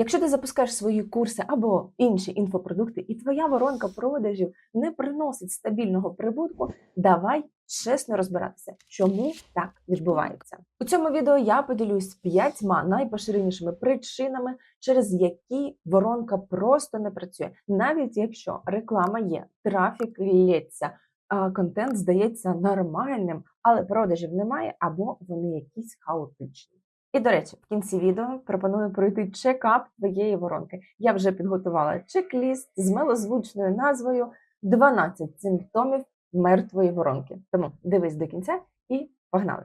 Якщо ти запускаєш свої курси або інші інфопродукти, і твоя воронка продажів не приносить стабільного прибутку, давай чесно розбиратися, чому так відбувається. У цьому відео я поділюсь п'ятьма найпоширенішими причинами, через які воронка просто не працює, навіть якщо реклама є, трафік лється. Контент здається нормальним, але продажів немає або вони якісь хаотичні. І до речі, в кінці відео пропоную пройти чекап твоєї воронки. Я вже підготувала чек-ліст з милозвучною назвою «12 симптомів мертвої воронки. Тому дивись до кінця і погнали!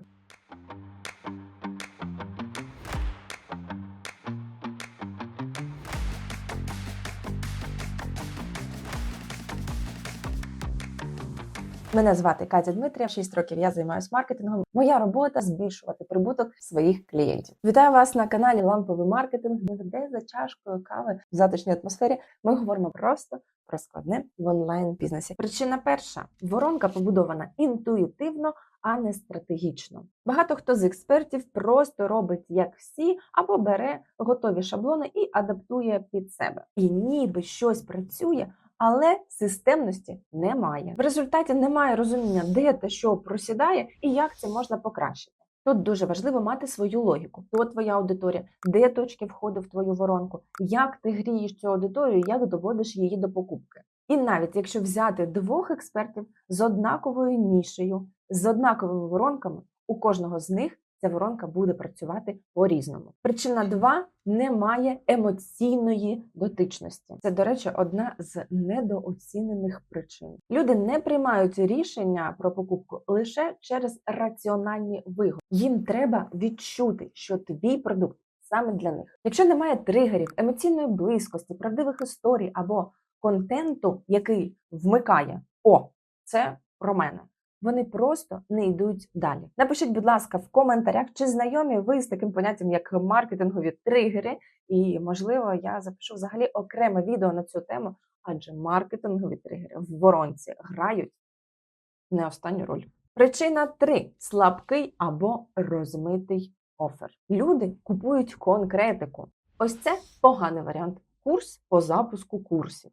Мене звати Катя Дмитрія. 6 років я займаюся маркетингом. Моя робота збільшувати прибуток своїх клієнтів. Вітаю вас на каналі Ламповий маркетинг, де за чашкою кави в затишній атмосфері ми говоримо просто про складне в онлайн бізнесі. Причина перша: воронка побудована інтуїтивно, а не стратегічно. Багато хто з експертів просто робить як всі, або бере готові шаблони і адаптує під себе. І ніби щось працює. Але системності немає. В результаті немає розуміння, де та що просідає і як це можна покращити. Тут дуже важливо мати свою логіку. Хто твоя аудиторія, де точки входу в твою воронку, як ти грієш цю аудиторію, як доводиш її до покупки. І навіть якщо взяти двох експертів з однаковою нішею, з однаковими воронками, у кожного з них ця воронка буде працювати по-різному. Причина 2 – немає емоційної дотичності. Це, до речі, одна з недооцінених причин. Люди не приймають рішення про покупку лише через раціональні вигоди. Їм треба відчути, що твій продукт саме для них. Якщо немає тригерів, емоційної близькості, правдивих історій або контенту, який вмикає О, це про мене вони просто не йдуть далі. Напишіть, будь ласка, в коментарях, чи знайомі ви з таким поняттям, як маркетингові тригери, і можливо, я запишу взагалі окреме відео на цю тему, адже маркетингові тригери в воронці грають не останню роль. Причина 3. слабкий або розмитий офер. Люди купують конкретику. Ось це поганий варіант. Курс по запуску курсів.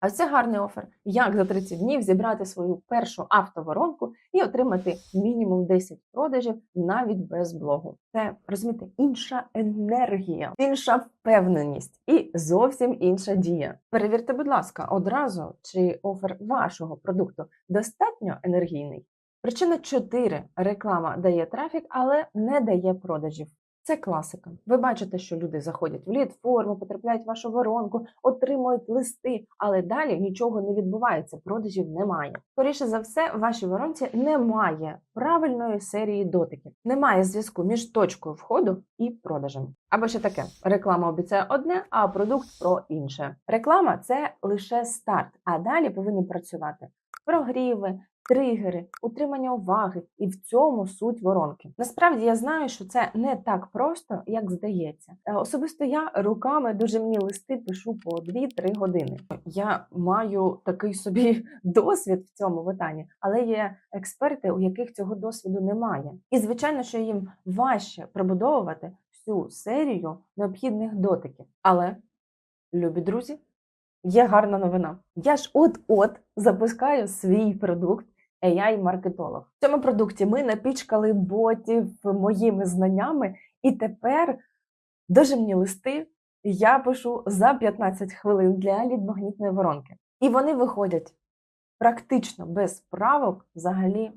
А це гарний офер. Як за 30 днів зібрати свою першу автоворонку і отримати мінімум 10 продажів навіть без блогу. Це розумієте, інша енергія, інша впевненість і зовсім інша дія. Перевірте, будь ласка, одразу чи офер вашого продукту достатньо енергійний. Причина 4. реклама дає трафік, але не дає продажів. Це класика. Ви бачите, що люди заходять в лід-форму, потрапляють в вашу воронку, отримують листи, але далі нічого не відбувається, продажів немає. Скоріше за все, в вашій воронці немає правильної серії дотиків, немає зв'язку між точкою входу і продажем. Або ще таке: реклама обіцяє одне, а продукт про інше. Реклама це лише старт, а далі повинні працювати прогріви, тригери, утримання уваги, і в цьому суть воронки. Насправді я знаю, що це не так просто, як здається. Е, Особисто я руками дуже мені листи пишу по 2-3 години. Я маю такий собі досвід в цьому питанні, але є експерти, у яких цього досвіду немає. І звичайно, що їм важче пробудовувати всю серію необхідних дотиків. Але, любі друзі. Є гарна новина. Я ж от-от запускаю свій продукт AI-маркетолог. В цьому продукті ми напічкали ботів моїми знаннями, і тепер дуже мені листи я пишу за 15 хвилин для лідмагнітної воронки. І вони виходять практично без правок взагалі.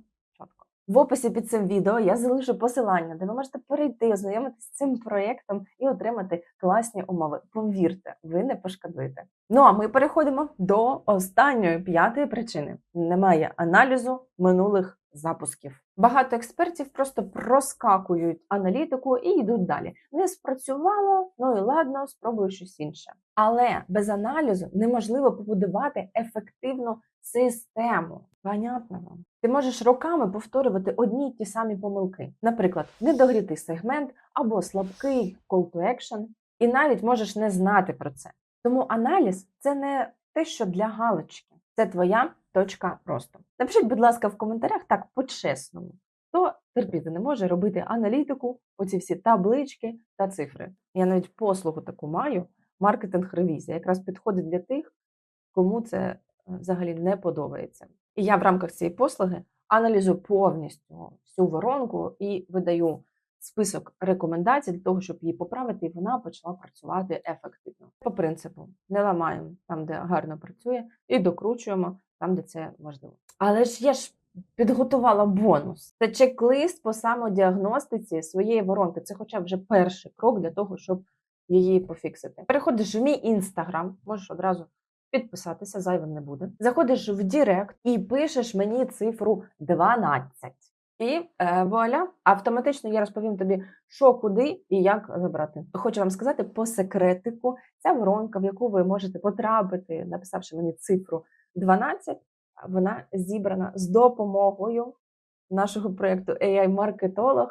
В описі під цим відео я залишу посилання, де ви можете перейти, ознайомитися з цим проєктом і отримати класні умови. Повірте, ви не пошкодуєте. Ну а ми переходимо до останньої п'ятої причини: немає аналізу минулих запусків. Багато експертів просто проскакують аналітику і йдуть далі. Не спрацювало, ну і ладно, спробую щось інше. Але без аналізу неможливо побудувати ефективну систему. Понятно вам? Ти можеш роками повторювати одні й ті самі помилки. Наприклад, недогрітий сегмент або слабкий call to action, і навіть можеш не знати про це. Тому аналіз це не те, що для галочки, це твоя точка росту. Напишіть, будь ласка, в коментарях так по-чесному, хто терпіти не може робити аналітику, оці всі таблички та цифри. Я навіть послугу таку маю. маркетинг-ревізія. Якраз підходить для тих, кому це е, взагалі не подобається. І я в рамках цієї послуги аналізую повністю всю воронку і видаю список рекомендацій для того, щоб її поправити, і вона почала працювати ефективно. По принципу, не ламаємо там, де гарно працює, і докручуємо там, де це важливо. Але ж я ж підготувала бонус. Це чек-лист по самодіагностиці своєї воронки. Це хоча б вже перший крок для того, щоб її пофіксити. Переходиш в мій інстаграм, можеш одразу підписатися, зайвим не буде. Заходиш в Дірект і пишеш мені цифру 12. І е, вуаля, автоматично я розповім тобі, що, куди і як забрати. Хочу вам сказати по секретику, ця воронка, в яку ви можете потрапити, написавши мені цифру 12, вона зібрана з допомогою нашого проєкту AI-маркетолог.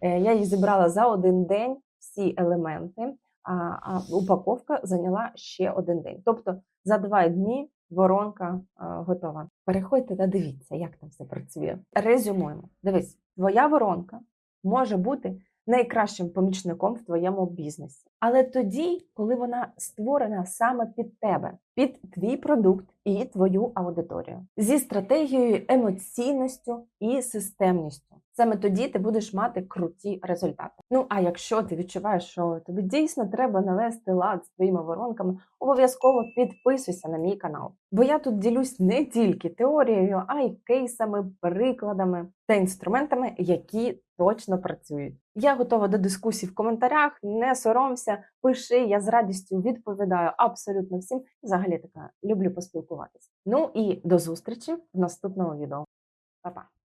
Е, Я її зібрала за один день всі елементи, а, а упаковка зайняла ще один день. Тобто за два дні воронка готова. Переходьте та дивіться, як там все працює. Резюмуємо. Дивись, твоя воронка може бути найкращим помічником в твоєму бізнесі. Але тоді, коли вона створена саме під тебе, під твій продукт і твою аудиторію, зі стратегією, емоційністю і системністю. Саме тоді ти будеш мати круті результати. Ну а якщо ти відчуваєш, що тобі дійсно треба навести лад з твоїми воронками, обов'язково підписуйся на мій канал. Бо я тут ділюсь не тільки теорією, а й кейсами, прикладами та інструментами, які точно працюють. Я готова до дискусій в коментарях. Не соромся, пиши, я з радістю відповідаю абсолютно всім. Взагалі така люблю поспілкуватися. Ну і до зустрічі в наступному відео. Па-па!